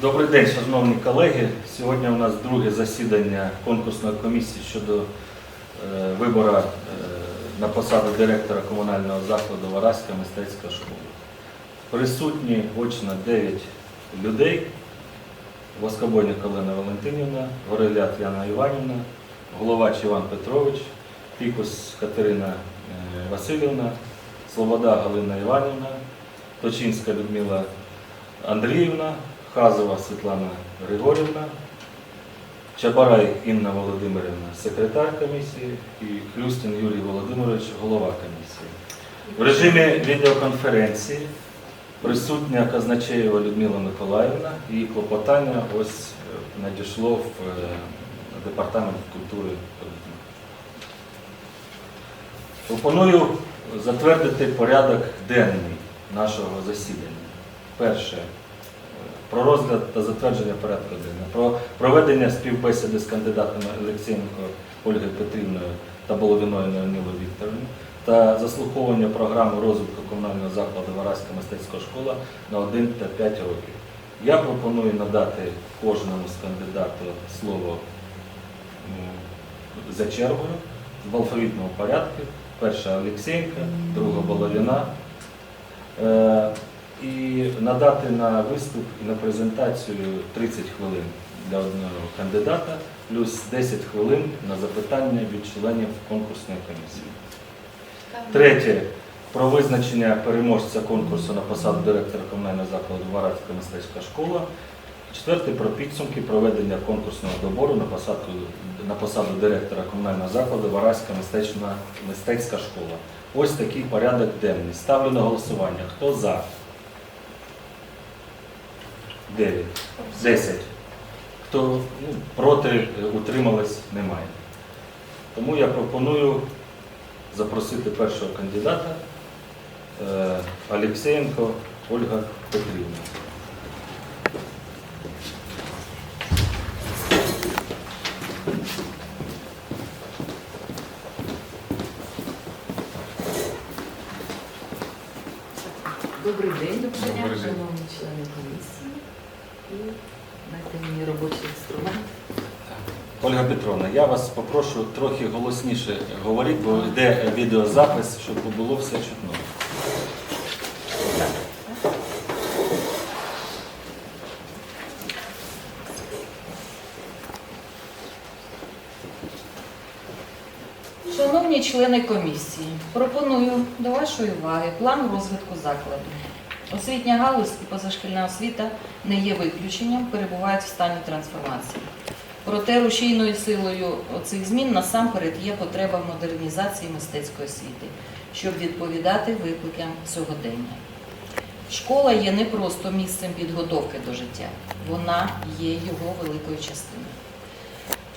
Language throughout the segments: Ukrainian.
Добрий день, шановні колеги. Сьогодні у нас друге засідання конкурсної комісії щодо е, вибору е, на посаду директора комунального закладу Вараська мистецька школа. Присутні очно 9 людей. Воскобойник Олена Валентинівна, Горелят Яна Іванівна, Головач Іван Петрович, Пікус Катерина е, Васильівна, Слобода Галина Іванівна, Точинська Людмила Андріївна, Хазова Світлана Григорівна, Чабарай Інна Володимирівна, секретар комісії і Хлюстин Юрій Володимирович, голова комісії. В режимі відеоконференції присутня Казначеєва Людмила Миколаївна. Її клопотання ось е, надійшло в е, департамент культури. Пропоную затвердити порядок денний нашого засідання. Перше. Е, Про розгляд та затвердження порядку денного. Про проведення співбесіди з кандидатами Олексієнко Ольгою Петрівною та Боловіною Неонілою Вікторівною та заслуховування програми розвитку комунального закладу Вараська мистецька школа на 1 та 5 років. Я пропоную надати кожному з кандидатів слово за чергою в алфавітному порядку. Перша Олексієнка, друга Боловіна. І надати на виступ і на презентацію 30 хвилин для одного кандидата, плюс 10 хвилин на запитання від членів конкурсної комісії. Третє. Про визначення переможця конкурсу на посаду директора комунального закладу Варадська мистецька школа. Четверте про підсумки проведення конкурсного добору на посаду, на посаду директора комунального закладу Вараська мистецька школа. Ось такий порядок денний. Ставлю на голосування. Хто за? Дев'ять. Десять. Хто ну, проти утрималось, утримались, немає. Тому я пропоную запросити першого кандидата е, Ольга Петрівна. Добрий день, Добрий день. шановні члени комісії. І дайте мені робочий інструмент. Ольга Петровна, я вас попрошу трохи голосніше говорити, бо йде відеозапис, щоб було все чутно. Шановні члени комісії, пропоную до вашої уваги план розвитку закладу. Освітня галузь і позашкільна освіта не є виключенням, перебувають в стані трансформації. Проте рушійною силою цих змін насамперед є потреба модернізації мистецької освіти, щоб відповідати викликам сьогодення. Школа є не просто місцем підготовки до життя, вона є його великою частиною.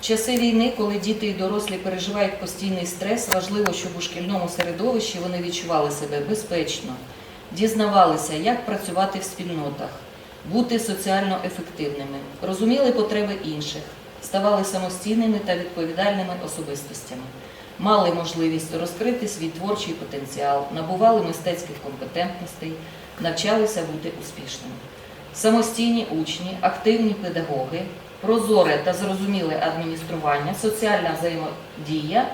В часи війни, коли діти і дорослі переживають постійний стрес, важливо, щоб у шкільному середовищі вони відчували себе безпечно, дізнавалися, як працювати в спільнотах, бути соціально ефективними, розуміли потреби інших, ставали самостійними та відповідальними особистостями, мали можливість розкрити свій творчий потенціал, набували мистецьких компетентностей, навчалися бути успішними. Самостійні учні, активні педагоги, прозоре та зрозуміле адміністрування, соціальна взаємодія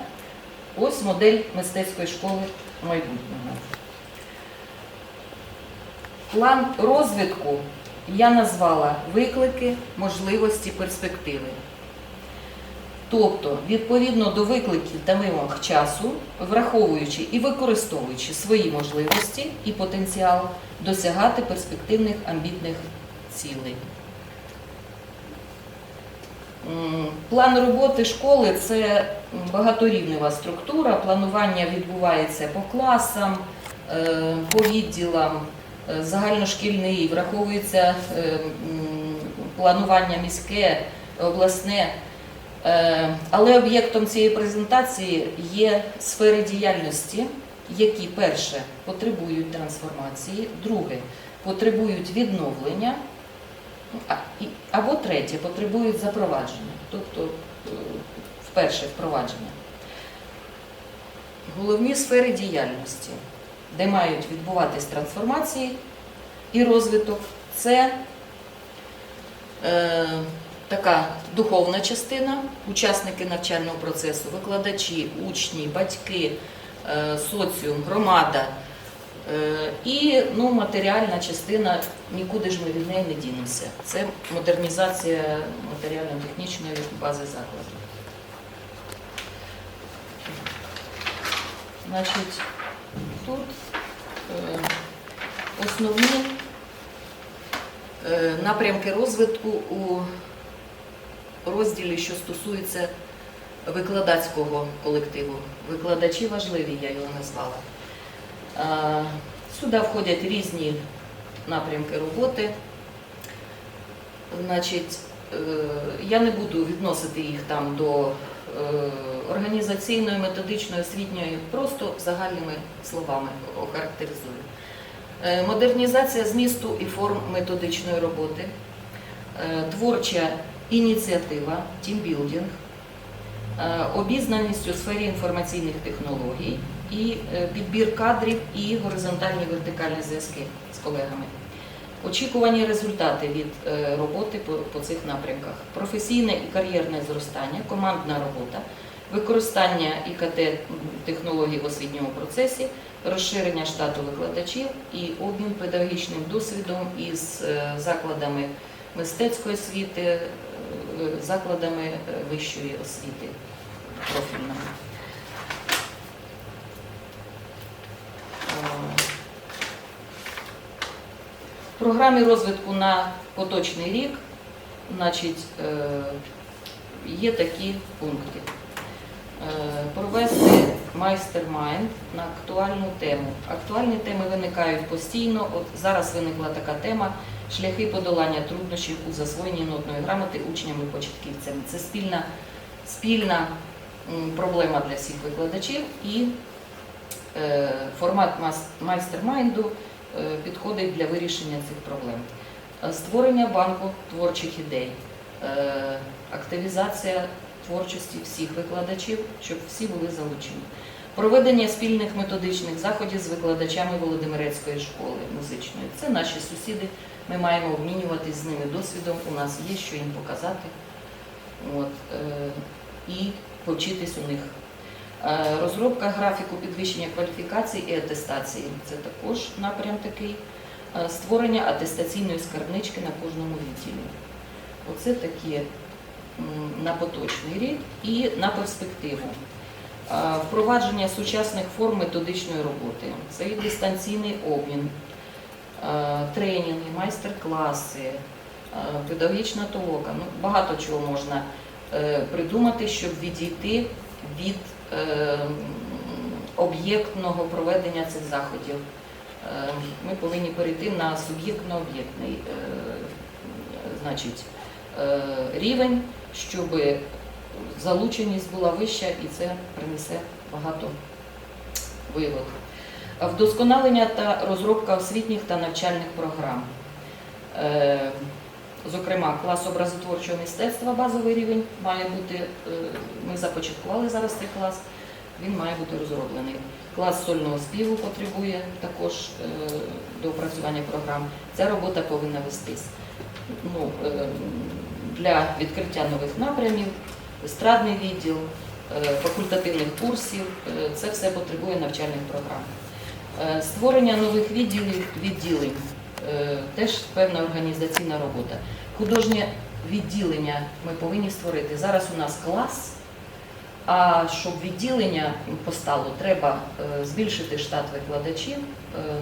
ось модель мистецької школи майбутнього. План розвитку я назвала виклики, можливості, перспективи. Тобто, відповідно до викликів та вимог часу, враховуючи і використовуючи свої можливості і потенціал, досягати перспективних амбітних цілей. План роботи школи це багаторівнева структура. Планування відбувається по класам, е, по відділам, е, загальношкільний, враховується е, планування міське, обласне. Е, Але об'єктом цієї презентації є сфери діяльності, які перше потребують трансформації, друге потребують відновлення, або третє потребують запровадження, тобто е, вперше впровадження. Головні сфери діяльності, де мають відбуватись трансформації і розвиток, це Е, така духовна частина, учасники навчального процесу, викладачі, учні, батьки, е, соціум, громада. Е, І ну, матеріальна частина, нікуди ж ми від неї не дінемося. Це модернізація матеріально-технічної бази закладу. Значить, тут е, основні напрямки розвитку у розділі, що стосується викладацького колективу. Викладачі важливі, я його назвала. Сюди входять різні напрямки роботи. Значить, е, я не буду відносити їх там до е, організаційної, методичної, освітньої, просто загальними словами охарактеризую. Е, Модернізація змісту і форм методичної роботи, творча ініціатива, тімбілдинг, е, обізнаність у сфері інформаційних технологій і е, підбір кадрів і горизонтальні вертикальні зв'язки з колегами. Очікувані результати від е, роботи по, цих напрямках: професійне і кар'єрне зростання, командна робота, використання ІКТ технологій в освітньому процесі, розширення штату викладачів і обмін педагогічним досвідом із закладами мистецької освіти, закладами е, вищої освіти профільними. Е, В програмі розвитку на поточний рік значить, е, є такі пункти. Е, Провести майстер-майнд на актуальну тему. Актуальні теми виникають постійно. От зараз виникла така тема шляхи подолання труднощів у засвоєнні нотної грамоти учнями-початківцями. Це спільна, спільна проблема для всіх викладачів і е, формат майстер-майнду е, підходить для вирішення цих проблем. Е, Створення банку творчих ідей, е, активізація творчості всіх викладачів, щоб всі були залучені. Проведення спільних методичних заходів з викладачами Володимирецької школи музичної. Це наші сусіди. Ми маємо обмінюватись з ними досвідом. У нас є що їм показати. От, е, і повчитись у них. Е, Розробка графіку підвищення кваліфікацій і атестації це також напрям такий. Е, Створення атестаційної скарбнички на кожному відділі. Оце такі на поточний рік і на перспективу. Е, Впровадження сучасних форм методичної роботи. Це і дистанційний обмін, тренінги, майстер-класи, е, педагогічна толока. Ну, багато чого можна е, придумати, щоб відійти від е, об'єктного проведення цих заходів. Е, Ми повинні перейти на суб'єктно-об'єктний е, значить, е, рівень, щоб залученість була вища і це принесе багато вигод. Вдосконалення та розробка освітніх та навчальних програм. Е, Зокрема, клас образотворчого мистецтва, базовий рівень має бути, е, ми започаткували зараз цей клас, він має бути розроблений. Клас сольного співу потребує також е, доопрацювання програм. Ця робота повинна вестись. Ну, для відкриття нових напрямів, естрадний відділ, факультативних курсів, це все потребує навчальних програм. Е, Створення нових відділів, відділень е, теж певна організаційна робота. Художнє відділення ми повинні створити. Зараз у нас клас, а щоб відділення постало, треба е, збільшити штат викладачів,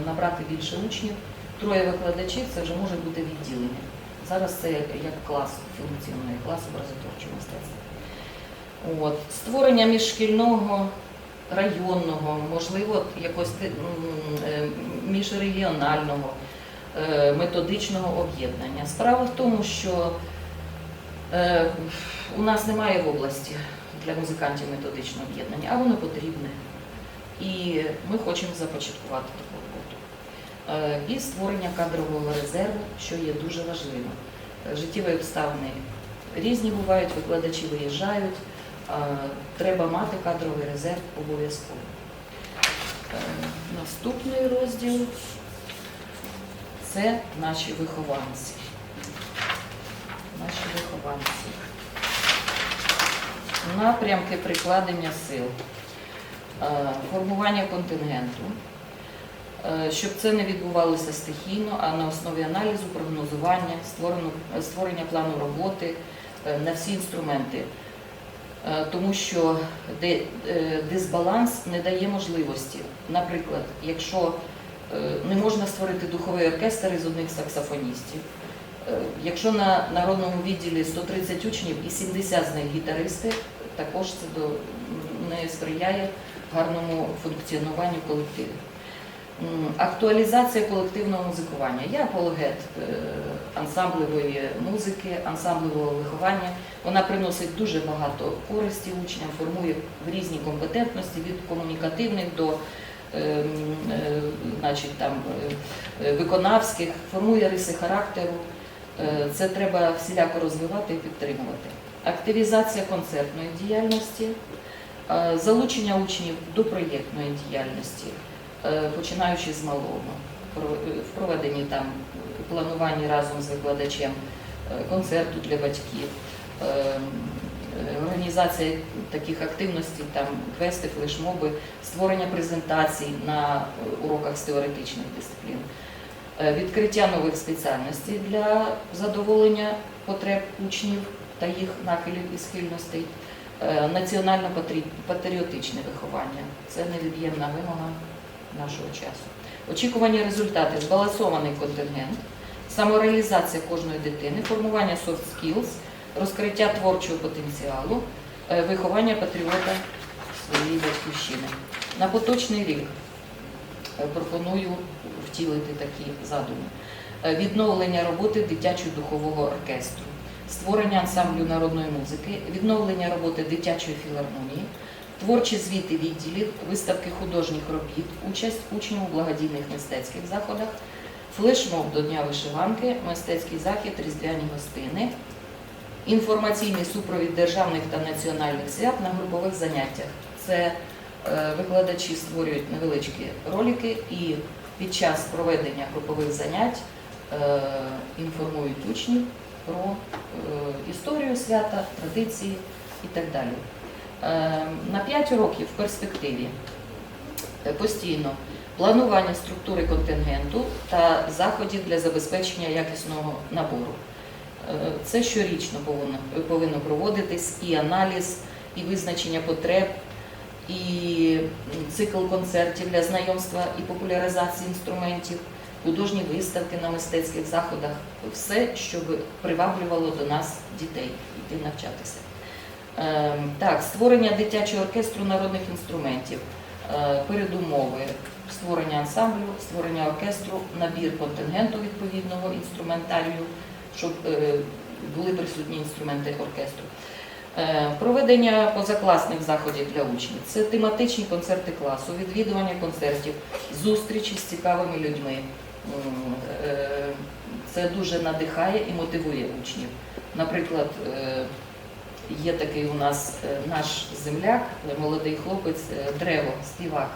набрати більше учнів. Троє викладачів це вже може бути відділення. Зараз це як клас функціонує, клас образотворчого мистецтва. От. Створення міжшкільного, районного, можливо, м, е, міжрегіонального, е, методичного об'єднання. Справа в тому, що е, у нас немає в області для музикантів методичного об'єднання, а воно потрібне. І ми хочемо започаткувати таку роботу. І створення кадрового резерву, що є дуже важливо. Е, Життєві обставини різні бувають, викладачі виїжджають, треба мати кадровий резерв обов'язково. Е, Наступний розділ це наші вихованці. наші вихованці. Напрямки прикладення сил, Е, формування контингенту, Е, щоб це не відбувалося стихійно, а на основі аналізу, прогнозування, створення плану роботи е, на всі інструменти. Е, Тому що е, дисбаланс не дає можливості. Наприклад, якщо е, не можна створити духовий оркестр із одних саксофоністів, якщо на народному відділі 130 учнів і 70 з них гітаристи, також це не сприяє гарному функціонуванню колективів. Актуалізація колективного музикування. Я апологет е, ансамблевої музики, ансамблевого виховання. Вона приносить дуже багато користі учням, формує в різні компетентності від комунікативних до е, е, значить, там, виконавських, формує риси характеру. Це треба всіляко розвивати і підтримувати. Активізація концертної діяльності, залучення учнів до проєктної діяльності, починаючи з малого, Про- е, в проведенні там плануванні разом з викладачем е, концерту для батьків, е, е, організація таких активностей, там квести, флешмоби, створення презентацій на е, уроках з теоретичних дисциплін, е, відкриття нових спеціальностей для задоволення потреб учнів та їх нахилів і схильностей, е, національно-патріотичне виховання. Це невід'ємна вимога нашого часу. Очікувані результати, збалансований контингент, самореалізація кожної дитини, формування soft skills, розкриття творчого потенціалу, е, виховання патріота своєї батьківщини. На поточний рік е, пропоную втілити такі задуми. Е, Відновлення роботи дитячого духового оркестру, створення ансамблю народної музики, відновлення роботи дитячої філармонії, творчі звіти відділів, виставки художніх робіт, участь учнів у благодійних мистецьких заходах, флешмоб до Дня вишиванки, мистецький захід, різдвяні гостини, інформаційний супровід державних та національних свят на групових заняттях. Це е, викладачі створюють невеличкі ролики і під час проведення групових занять е, інформують учнів про е, історію свята, традиції і так далі. Е, На 5 років в перспективі е, постійно планування структури контингенту та заходів для забезпечення якісного набору. Е, Це щорічно повинно проводитись і аналіз, і визначення потреб, і цикл концертів для знайомства і популяризації інструментів, художні виставки на мистецьких заходах, все, щоб приваблювало до нас дітей йти навчатися. Е, Так, створення дитячого оркестру народних інструментів, е, передумови, створення ансамблю, створення оркестру, набір контингенту відповідного інструментарію, щоб е, були присутні інструменти оркестру. Е, Проведення позакласних заходів для учнів це тематичні концерти класу, відвідування концертів, зустрічі з цікавими людьми. Це дуже надихає і мотивує учнів. Наприклад, є такий у нас е, наш земляк, молодий хлопець, е, Древо, співак.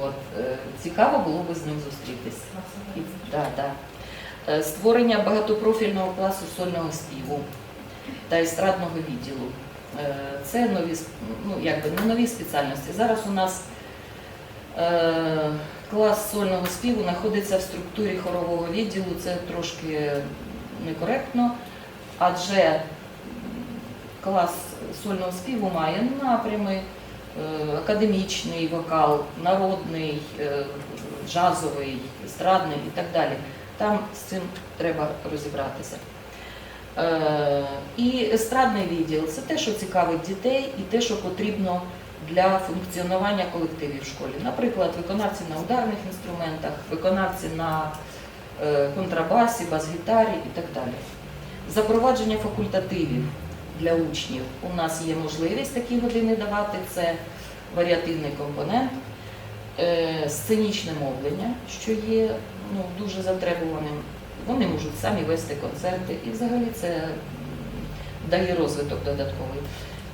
От, е, цікаво було би з ним зустрітись. Да, да. Створення багатопрофільного класу сольного співу та естрадного відділу. Це нові, ну, якби не нові спеціальності. Зараз у нас е, клас сольного співу знаходиться в структурі хорового відділу. Це трошки некоректно, адже клас сольного співу має напрями е, академічний вокал, народний, е, джазовий, естрадний і так далі. Там з цим треба розібратися. Е, І естрадний відділ це те, що цікавить дітей, і те, що потрібно для функціонування колективів в школі. Наприклад, виконавці на ударних інструментах, виконавці на контрабасі, бас-гітарі і так далі. Запровадження факультативів для учнів. У нас є можливість такі години давати. Це варіативний компонент, е, сценічне мовлення, що є ну, дуже затребуваним. Вони можуть самі вести концерти, і взагалі це дає розвиток додатковий.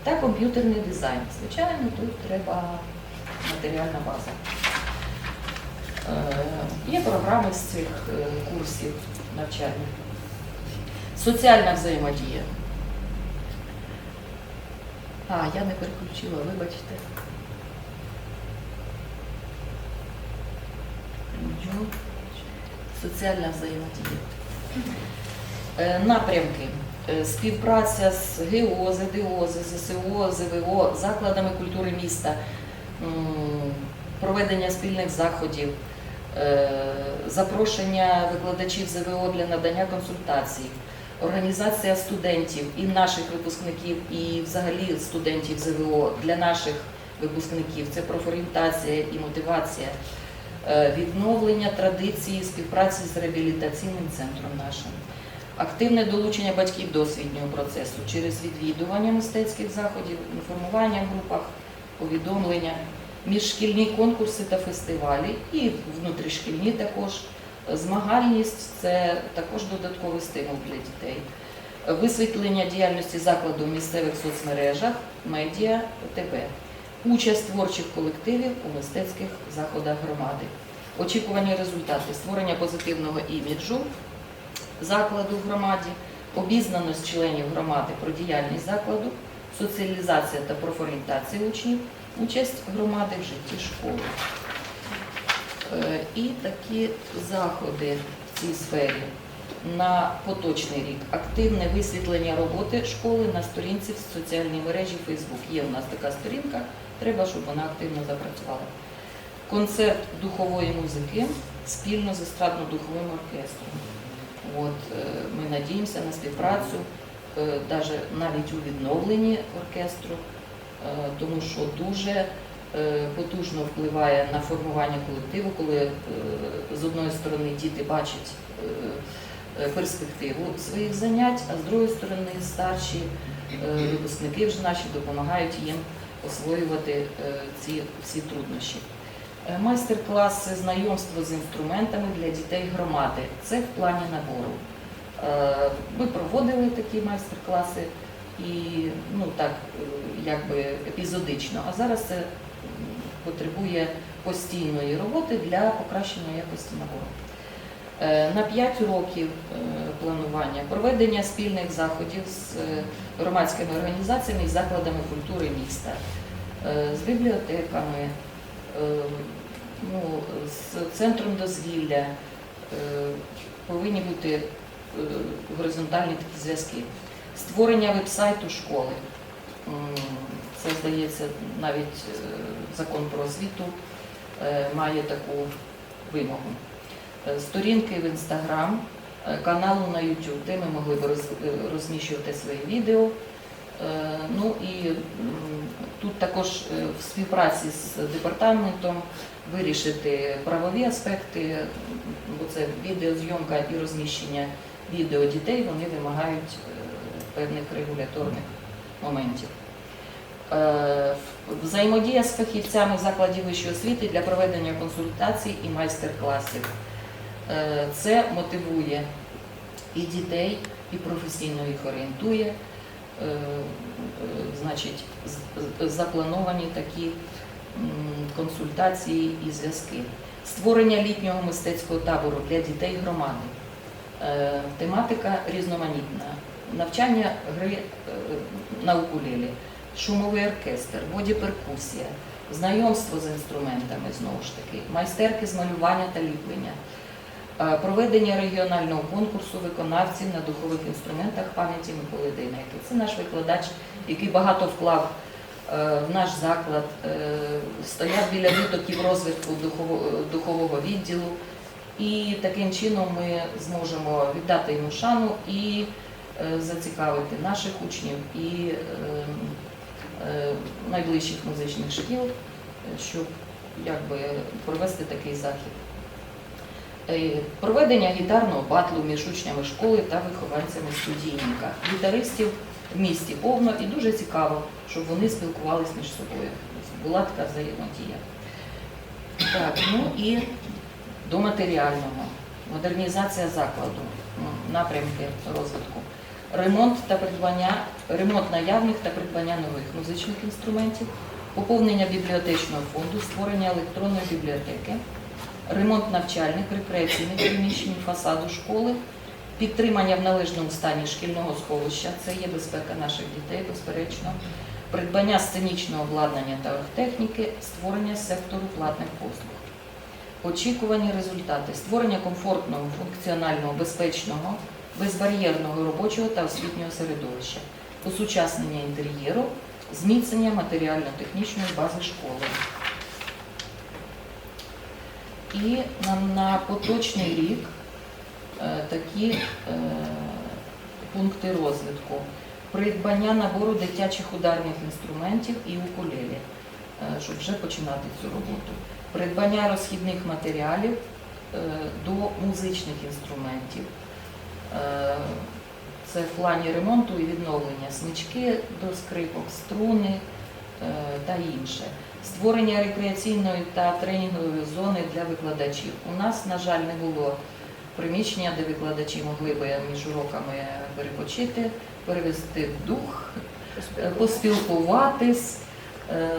Та комп'ютерний дизайн. Звичайно, тут треба матеріальна база. Е, Є програми з цих е, курсів навчальних. Соціальна взаємодія. А, я не переключила, вибачте. Соціальна взаємодія. Е, Напрямки. Е, Співпраця з ГО, ЗДО, ЗСО, ЗВО, закладами культури міста, проведення спільних заходів, е, запрошення викладачів ЗВО для надання консультацій, організація студентів і наших випускників, і взагалі студентів ЗВО для наших випускників це профорієнтація і мотивація, е, відновлення традиції співпраці з реабілітаційним центром нашим. Активне долучення батьків до освітнього процесу через відвідування мистецьких заходів, інформування в групах, повідомлення, міжшкільні конкурси та фестивалі і внутрішкільні також. Змагальність це також додатковий стимул для дітей. Висвітлення діяльності закладу в місцевих соцмережах, медіа, ТВ. Участь творчих колективів у мистецьких заходах громади. Очікувані результати створення позитивного іміджу закладу в громаді, обізнаність членів громади про діяльність закладу, соціалізація та профорієнтація учнів, участь громади в житті школи. Е, І такі заходи в цій сфері на поточний рік. Активне висвітлення роботи школи на сторінці в соціальній мережі Facebook. Є у нас така сторінка, треба, щоб вона активно запрацювала. Концерт духової музики спільно з естрадно-духовим оркестром. От, е, ми надіємося на співпрацю, е, навіть у відновленні оркестру, тому що дуже потужно впливає на формування колективу, коли е, з одної сторони діти бачать е, е, перспективу своїх занять, а з другої сторони старші е, випускники вже наші допомагають їм освоювати е, ці всі труднощі. Е, Майстер-класи, знайомство з інструментами для дітей громади. Це в плані набору. Е, Ми проводили такі майстер-класи і ну так, е, якби епізодично. А зараз це потребує постійної роботи для покращення якості набору. Е, На 5 років е, планування проведення спільних заходів з е, громадськими організаціями і закладами культури міста, з бібліотеками, ну, з центром дозвілля. Повинні бути горизонтальні такі зв'язки. Створення веб-сайту школи. Це, здається, навіть е, закон про освіту е, має таку вимогу. Е, Сторінки в Інстаграм, каналу на YouTube, де ми могли б розміщувати свої відео. Ну і тут також в співпраці з департаментом вирішити правові аспекти, бо це відеозйомка і розміщення відео дітей, вони вимагають певних регуляторних моментів. Е, Взаємодія з фахівцями закладів вищої освіти для проведення консультацій і майстер-класів. Е, Це мотивує і дітей, і професійно їх орієнтує. Е, Значить, заплановані такі консультації і зв'язки. Створення літнього мистецького табору для дітей громади. Тематика різноманітна. Навчання гри е, на укулелі, шумовий оркестр, бодіперкусія, знайомство з інструментами знову ж таки, майстерки з малювання та ліплення, е, проведення регіонального конкурсу виконавців на духових інструментах пам'яті Миколи Дейнеки. Це наш викладач, який багато вклав е, в наш заклад, стояв біля витоків розвитку духового відділу. І таким чином ми зможемо віддати йому шану і зацікавити наших учнів і е, е, найближчих музичних шкіл, е, щоб якби провести такий захід. Е, Проведення гітарного батлу між учнями школи та вихованцями студійника. Гітаристів в місті повно і дуже цікаво, щоб вони спілкувалися між собою. Була така взаємодія. Так, ну і до матеріального. Модернізація закладу, напрямки розвитку. Ремонт та придбання, ремонт наявних та придбання нових музичних інструментів, поповнення бібліотечного фонду, створення електронної бібліотеки, ремонт навчальних, рекреаційних приміщень, фасаду школи підтримання в належному стані шкільного сховища, це є безпека наших дітей, безперечно, придбання сценічного обладнання та оргтехніки, створення сектору платних послуг. Очікувані результати створення комфортного, функціонального, безпечного, безбар'єрного робочого та освітнього середовища, осучаснення інтер'єру, зміцнення матеріально-технічної бази школи. І на, поточний рік е, такі е, пункти розвитку. Придбання набору дитячих ударних інструментів і укулелі, е, щоб вже починати цю роботу. Придбання розхідних матеріалів до музичних інструментів. Е, Це в плані ремонту і відновлення смички до скрипок, струни е, та інше. Створення рекреаційної та тренінгової зони для викладачів. У нас, на жаль, не було приміщення, де викладачі могли би між уроками перепочити, перевести дух, е, поспілкуватись.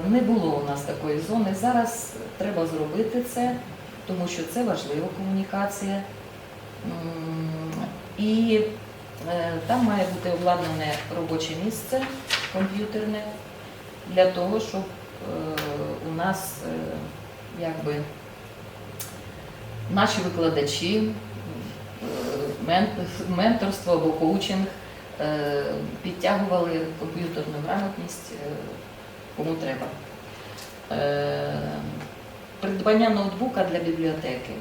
Не було у нас такої зони. Зараз треба зробити це, тому що це важлива комунікація. І е, там має бути обладнане робоче місце комп'ютерне для того, щоб е, у нас е, якби наші викладачі, менторство або коучинг підтягували комп'ютерну грамотність кому треба. Придбання ноутбука для бібліотеки.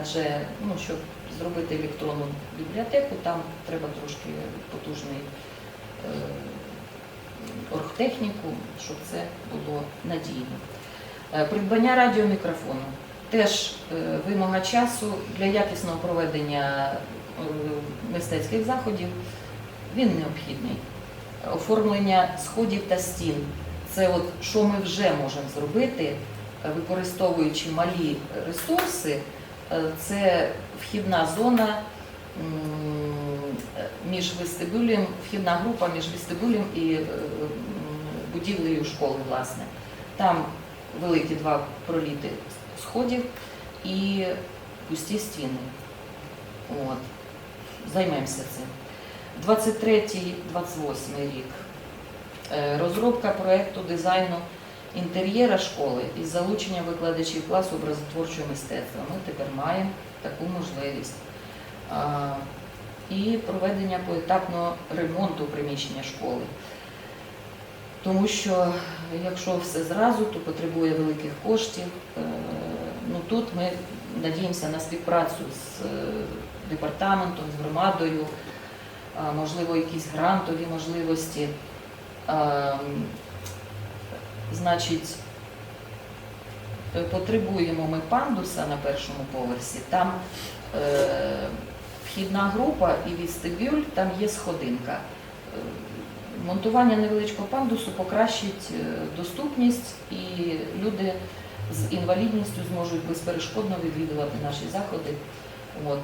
Адже ну, щоб зробити електронну бібліотеку, там треба трошки потужний е, оргтехніку, щоб це було надійно. Е, Придбання радіомікрофону. Теж е, вимога часу для якісного проведення мистецьких заходів. Він необхідний. Оформлення сходів та стін. Це от що ми вже можемо зробити, використовуючи малі ресурси, це вхідна зона е, між вестибюлем, вхідна група між вестибюлем і е, будівлею школи, власне. Там великі два проліти сходів і пусті стіни. От. Займемося цим. 23-28 рік. Е, Розробка проєкту дизайну інтер'єра школи із залученням викладачів класу образотворчого мистецтва. Ми тепер маємо таку можливість. І проведення поетапного ремонту приміщення школи. Тому що якщо все зразу, то потребує великих коштів. Е, Ну, тут ми надіємося на співпрацю з е, департаментом, з громадою, можливо, якісь грантові можливості. Значить, е, потребуємо ми пандуса на першому поверсі. Там е, вхідна група і вестибюль, там є сходинка. Е, Монтування невеличкого пандусу покращить е, доступність і люди з інвалідністю зможуть безперешкодно відвідувати наші заходи. От,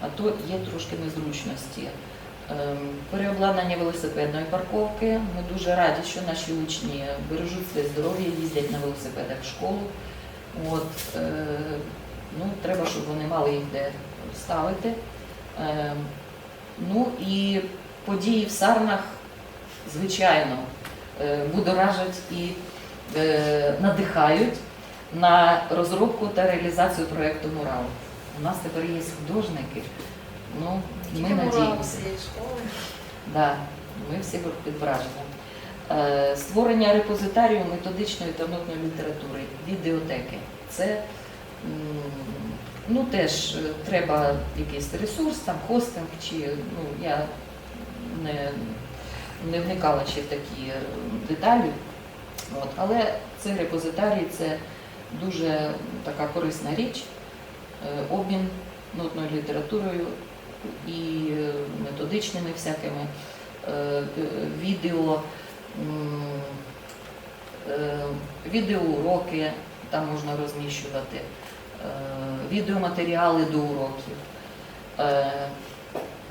а то є трошки незручності. Ем, Переобладнання велосипедної парковки. Ми дуже раді, що наші учні бережуть своє здоров'я, їздять на велосипедах в школу. От, е, ну, треба, щоб вони мали їх де ставити. Ем, ну і події в Сарнах, звичайно, е, будоражать і е, надихають на розробку та реалізацію проєкту Мурал. У нас тепер є художники. Ну, ми надіємося. Да, ми всі під враженням. Е, Створення репозитарію методичної та нотної літератури, відеотеки. Це ну, теж треба якийсь ресурс, там хостинг, чи ну, я не, не вникала ще в такі е, деталі. От. Але цей репозитарій це дуже така корисна річ, е, обмін нотною літературою і е, методичними всякими е, відео, е, відеоуроки там можна розміщувати, відеоматеріали до уроків,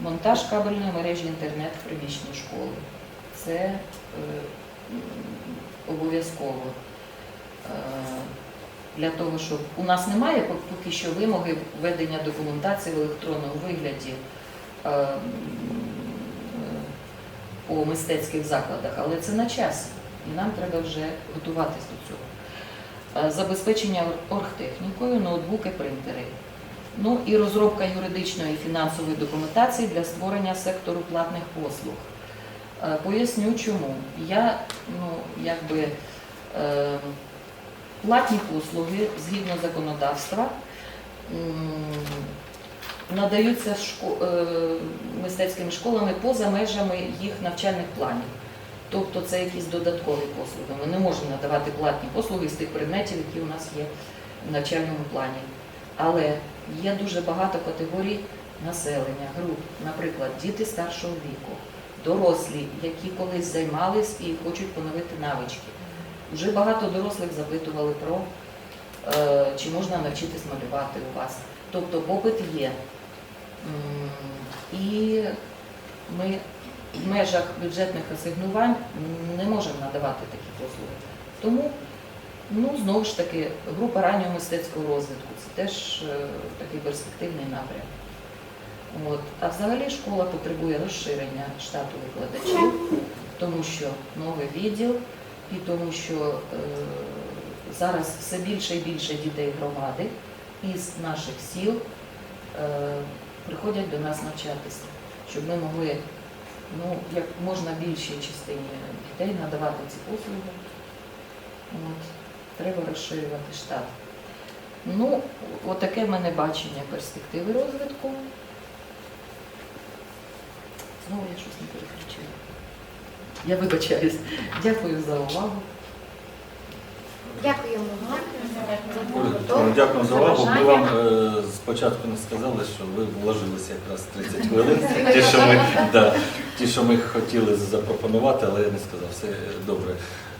монтаж кабельної мережі інтернет в приміщенні школи. Це обов'язково. Для того, щоб у нас немає поки що вимоги введення документації в електронному вигляді е, м, е, мистецьких закладах, але це на часі, і нам треба вже готуватись до цього. Е, Забезпечення оргтехнікою, ноутбуки, принтери. Ну і розробка юридичної і фінансової документації для створення сектору платних послуг. Е, Поясню чому. Я, ну, якби, е, платні послуги згідно законодавства надаються е, мистецькими школами поза межами їх навчальних планів. Тобто це якісь додаткові послуги. Ми не можемо надавати платні послуги з тих предметів, які у нас є в навчальному плані. Але є дуже багато категорій населення, груп, наприклад, діти старшого віку, дорослі, які колись займались і хочуть поновити навички. Вже багато дорослих запитували про е, чи можна навчитись малювати у вас. Тобто попит є. І ми в межах бюджетних асигнувань не можемо надавати такі послуги. Тому, ну, знову ж таки, група раннього мистецького розвитку це теж е, такий перспективний напрям. От. А взагалі школа потребує розширення штату викладачів, тому що новий відділ і тому що е, зараз все більше і більше дітей громади із наших сіл е, приходять до нас навчатися, щоб ми могли ну, як можна більшій частині дітей надавати ці послуги. От. Треба розширювати штат. Ну, отаке в мене бачення перспективи розвитку. Знову я щось не переключила. Я вибачаюсь. Дякую за увагу. Дякуємо вам. Дякую за увагу. Ми вам е, спочатку не сказали, що ви вложилися якраз 30 хвилин. Ті, що ми, да, ті, що ми хотіли запропонувати, але я не сказав. Все добре.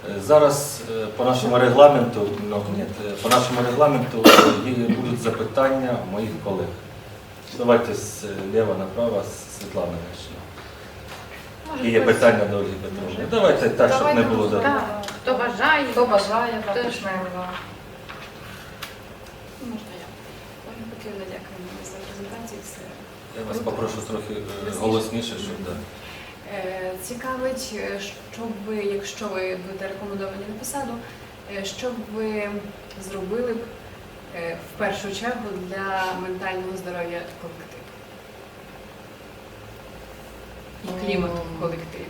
Е, Зараз е, по нашому регламенту, ну, ні, е, по нашому регламенту е, є- будуть запитання моїх колег. Давайте з ліва направо, Світлана Гришина. І є питання до Ольги Петровни. Давайте так, щоб не було. Так, Хто бажає, Хто бажає, так Теж. почнемо. Можна я? Петрівна, дякую за презентацію. Все. Я вас попрошу трохи е, голосніше, щоб да. Е, Цікавить, е, що б ви, якщо ви будете рекомендовані на посаду, е, що б ви зробили б е, в першу чергу для ментального здоров'я колективу і клімату в колективі?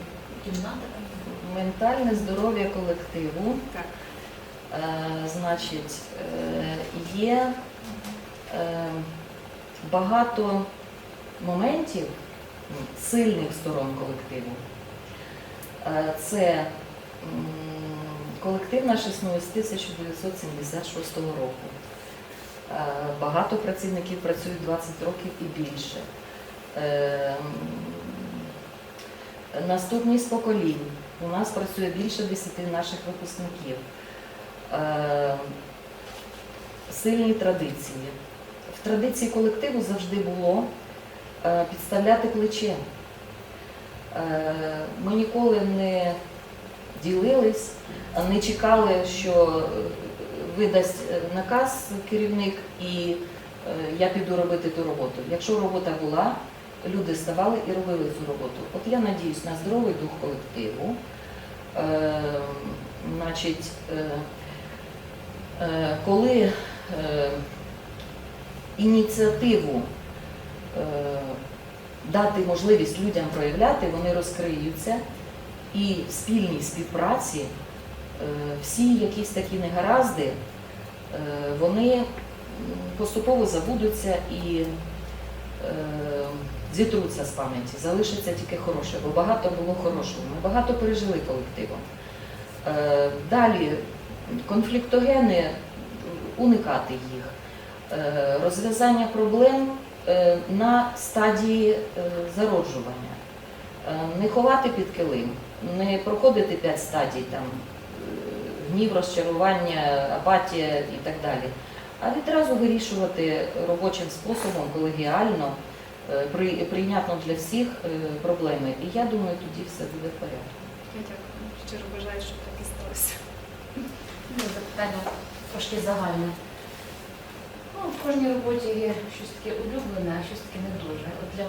Ментальне здоров'я колективу. Так. Е, Значить, е, є е, багато моментів сильних сторон колективу. Е, Це колектив наш існує з 1976 року. Е, Багато працівників працюють 20 років і більше. Е, Наступність поколінь. У нас працює більше 10 наших випускників. Е, Сильні традиції. В традиції колективу завжди було е, підставляти плече. Е, Ми ніколи не ділились, не чекали, що видасть наказ керівник і я піду робити ту роботу. Якщо робота була, люди ставали і робили цю роботу. От я надіюсь на здоровий дух колективу. Е, Значить, е, е, коли е, ініціативу е, дати можливість людям проявляти, вони розкриються і в спільній співпраці е, всі якісь такі негаразди, е, вони поступово забудуться і е, зітруться з пам'яті, залишиться тільки хороше, бо багато було хорошого. Ми багато пережили колективом. Е, Далі конфліктогени, уникати їх, Е, розв'язання проблем е, на стадії зароджування, не ховати під килим, не проходити п'ять стадій там гнів, розчарування, апатія і так далі, а відразу вирішувати робочим способом, колегіально, при- прийнятно для всіх е, проблеми. І я думаю, тоді все буде в порядку. Я дякую. Щиро бажаю, щоб так і сталося. Запитання. трошки загальне. Ну, в кожній роботі є щось таке улюблене, а щось таке не дуже. От для